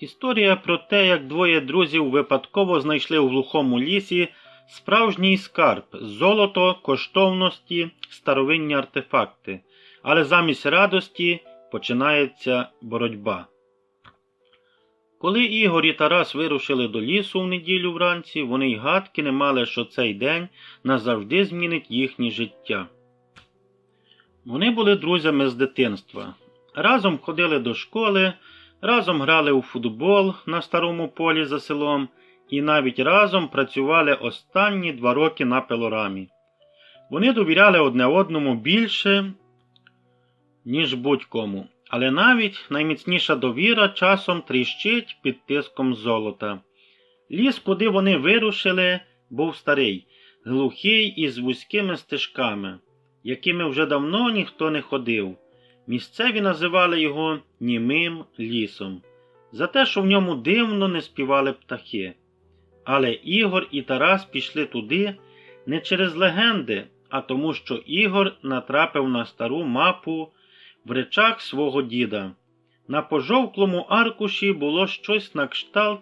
Історія про те, як двоє друзів випадково знайшли у глухому лісі справжній скарб, золото, коштовності, старовинні артефакти. Але замість радості починається боротьба. Коли Ігор і Тарас вирушили до лісу в неділю вранці, вони й гадки не мали, що цей день назавжди змінить їхнє життя. Вони були друзями з дитинства. Разом ходили до школи, разом грали у футбол на старому полі за селом і навіть разом працювали останні два роки на пилорамі. Вони довіряли одне одному більше, ніж будь-кому, але навіть найміцніша довіра часом тріщить під тиском золота. Ліс, куди вони вирушили, був старий, глухий і з вузькими стежками, якими вже давно ніхто не ходив. Місцеві називали його німим лісом, за те, що в ньому дивно не співали птахи. Але Ігор і Тарас пішли туди не через легенди, а тому, що Ігор натрапив на стару мапу в речах свого діда. На пожовклому аркуші було щось на кшталт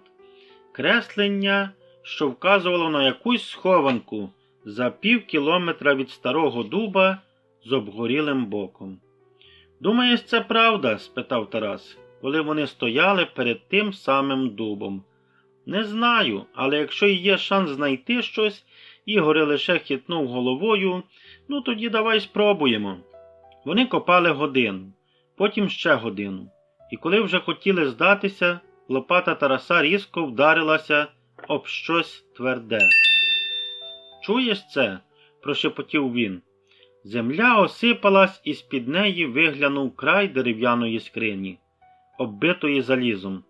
креслення, що вказувало на якусь схованку за пів кілометра від старого дуба з обгорілим боком. Думаєш, це правда? спитав Тарас, коли вони стояли перед тим самим дубом. Не знаю, але якщо є шанс знайти щось, Ігор лише хитнув головою, ну тоді давай спробуємо. Вони копали годину, потім ще годину, і коли вже хотіли здатися, лопата Тараса різко вдарилася об щось тверде. Чуєш це? прошепотів він. Земля осипалась і з-під неї виглянув край дерев'яної скрині, оббитої залізом.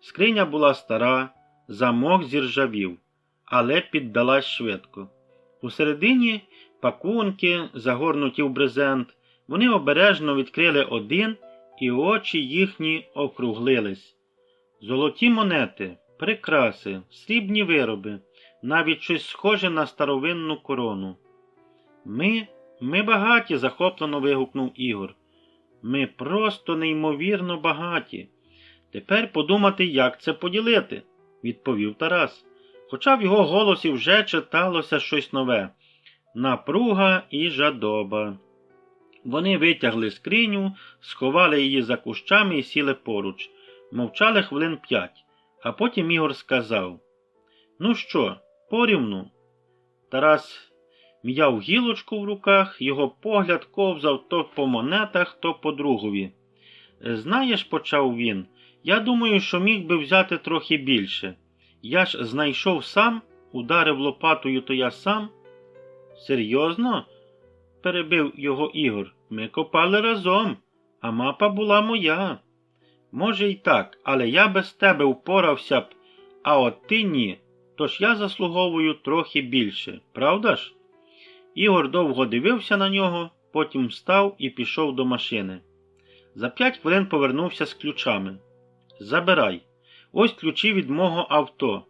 Скриня була стара, замок зіржавів, але піддалась швидко. Усередині пакунки, загорнуті в брезент, вони обережно відкрили один, і очі їхні округлились. Золоті монети, прикраси, срібні вироби, навіть щось схоже на старовинну корону. Ми, ми багаті, захоплено вигукнув Ігор. Ми просто неймовірно багаті. Тепер подумати, як це поділити, відповів Тарас. Хоча в його голосі вже читалося щось нове напруга і жадоба. Вони витягли скриню, сховали її за кущами і сіли поруч, мовчали хвилин п'ять, а потім Ігор сказав Ну що, порівну? Тарас м'яв гілочку в руках, його погляд ковзав то по монетах, то по другові. Знаєш, почав він, я думаю, що міг би взяти трохи більше. Я ж знайшов сам, ударив лопатою, то я сам. Серйозно? перебив його Ігор. Ми копали разом, а мапа була моя. Може, й так, але я без тебе впорався б, а от ти ні. Тож я заслуговую трохи більше, правда ж? Ігор довго дивився на нього, потім встав і пішов до машини. За п'ять хвилин повернувся з ключами. Забирай. Ось ключі від мого авто.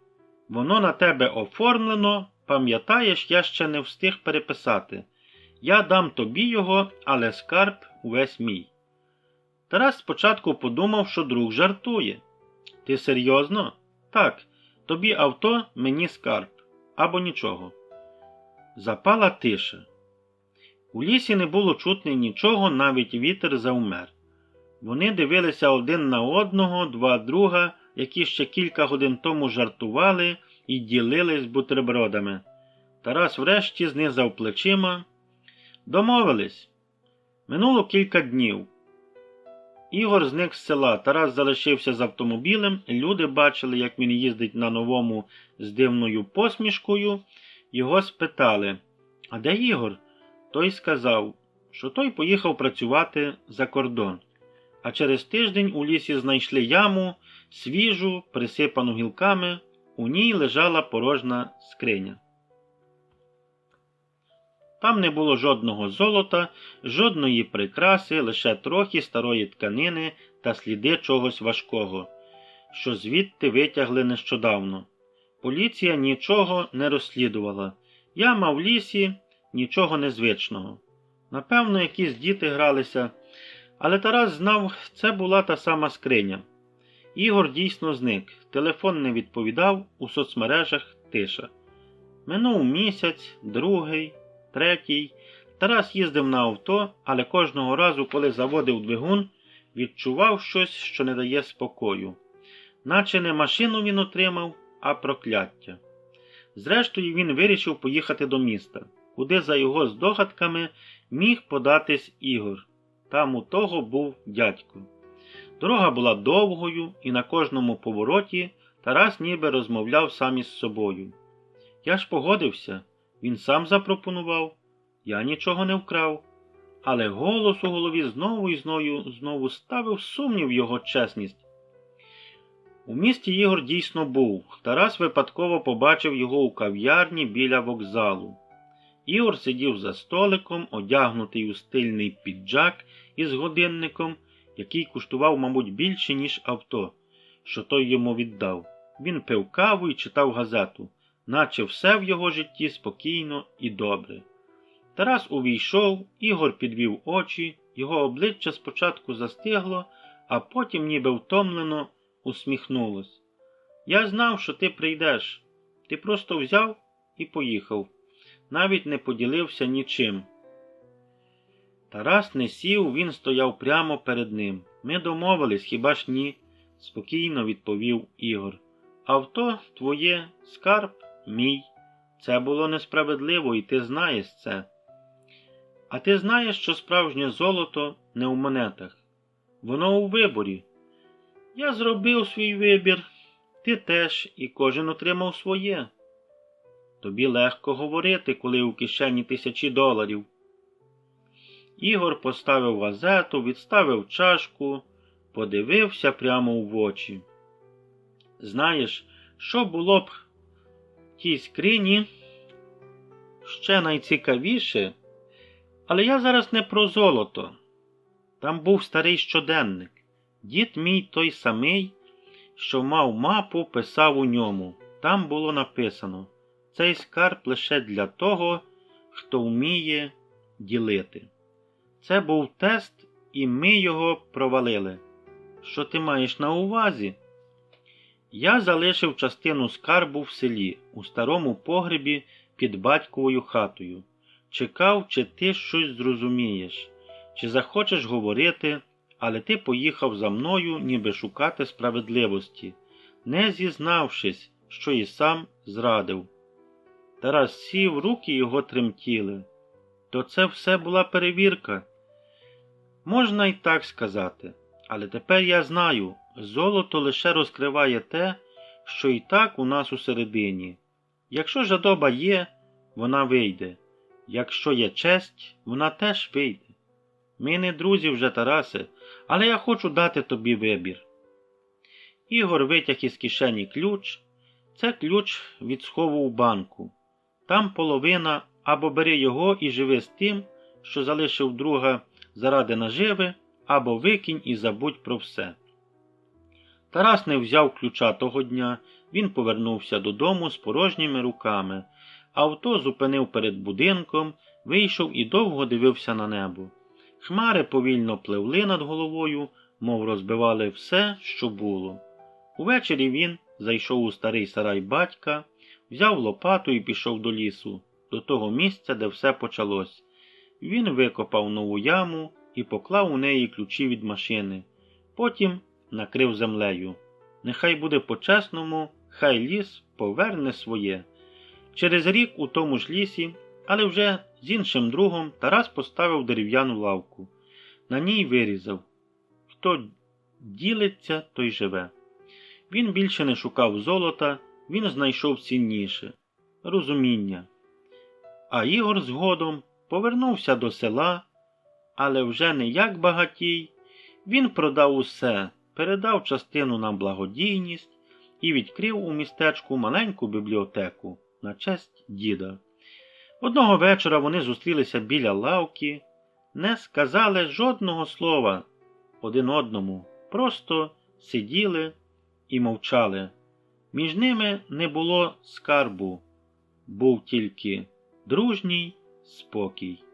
Воно на тебе оформлено, пам'ятаєш, я ще не встиг переписати. Я дам тобі його, але скарб увесь мій. Тарас спочатку подумав, що друг жартує. Ти серйозно? Так, тобі авто, мені скарб. Або нічого. Запала тиша. У лісі не було чутно нічого, навіть вітер завмер. Вони дивилися один на одного, два друга, які ще кілька годин тому жартували і ділились бутербродами. Тарас врешті знизав плечима. Домовились. Минуло кілька днів. Ігор зник з села. Тарас залишився з автомобілем. Люди бачили, як він їздить на новому з дивною посмішкою. Його спитали, а де Ігор? Той сказав, що той поїхав працювати за кордон. А через тиждень у лісі знайшли яму, свіжу, присипану гілками, у ній лежала порожна скриня. Там не було жодного золота, жодної прикраси, лише трохи старої тканини та сліди чогось важкого, що звідти витягли нещодавно. Поліція нічого не розслідувала. Яма в лісі нічого незвичного. Напевно, якісь діти гралися, але Тарас знав, це була та сама скриня. Ігор дійсно зник, телефон не відповідав, у соцмережах тиша. Минув місяць, другий, третій. Тарас їздив на авто, але кожного разу, коли заводив двигун, відчував щось, що не дає спокою. Наче не машину він отримав, а прокляття. Зрештою, він вирішив поїхати до міста, куди, за його здогадками, міг податись Ігор. Там у того був дядько. Дорога була довгою, і на кожному повороті Тарас ніби розмовляв сам із собою. Я ж погодився, він сам запропонував, я нічого не вкрав. Але голос у голові знову і знову, знову ставив сумнів його чесність. У місті Ігор дійсно був. Тарас випадково побачив його у кав'ярні біля вокзалу. Ігор сидів за столиком, одягнутий у стильний піджак із годинником, який коштував, мабуть, більше, ніж авто, що той йому віддав. Він пив каву і читав газету, наче все в його житті спокійно і добре. Тарас увійшов, Ігор підвів очі, його обличчя спочатку застигло, а потім, ніби втомлено, усміхнулось. Я знав, що ти прийдеш. Ти просто взяв і поїхав, навіть не поділився нічим. Тарас не сів, він стояв прямо перед ним. Ми домовились, хіба ж ні? спокійно відповів Ігор. Авто твоє, скарб мій. Це було несправедливо, і ти знаєш це. А ти знаєш, що справжнє золото не у монетах. Воно у виборі. Я зробив свій вибір, ти теж, і кожен отримав своє. Тобі легко говорити, коли у кишені тисячі доларів. Ігор поставив газету, відставив чашку, подивився прямо в очі. Знаєш, що було б в тій скрині ще найцікавіше, але я зараз не про золото. Там був старий щоденник. Дід мій той самий, що мав мапу, писав у ньому. Там було написано цей скарб лише для того, хто вміє ділити. Це був тест, і ми його провалили. Що ти маєш на увазі? Я залишив частину скарбу в селі, у старому погребі під батьковою хатою. Чекав, чи ти щось зрозумієш, чи захочеш говорити, але ти поїхав за мною, ніби шукати справедливості, не зізнавшись, що і сам зрадив. Тарас сів, руки його тремтіли. То це все була перевірка. Можна й так сказати, але тепер я знаю, золото лише розкриває те, що і так у нас усередині. Якщо жадоба є, вона вийде. Якщо є честь, вона теж вийде. Ми не друзі вже, Тарасе, але я хочу дати тобі вибір. Ігор витяг із кишені ключ. Це ключ від схову у банку. Там половина або бери його і живи з тим, що залишив друга заради наживи, або викинь і забудь про все. Тарас не взяв ключа того дня, він повернувся додому з порожніми руками. Авто зупинив перед будинком, вийшов і довго дивився на небо. Хмари повільно пливли над головою, мов розбивали все, що було. Увечері він зайшов у старий сарай батька, взяв лопату і пішов до лісу, до того місця, де все почалось. Він викопав нову яму і поклав у неї ключі від машини. Потім накрив землею. Нехай буде по-чесному, хай ліс поверне своє. Через рік у тому ж лісі, але вже з іншим другом Тарас поставив дерев'яну лавку. На ній вирізав Хто ділиться, той живе. Він більше не шукав золота, він знайшов цінніше розуміння. А Ігор згодом повернувся до села, але вже не як багатій. Він продав усе, передав частину на благодійність і відкрив у містечку маленьку бібліотеку на честь діда. Одного вечора вони зустрілися біля лавки, не сказали жодного слова один одному, просто сиділи і мовчали. Між ними не було скарбу, був тільки дружній спокій.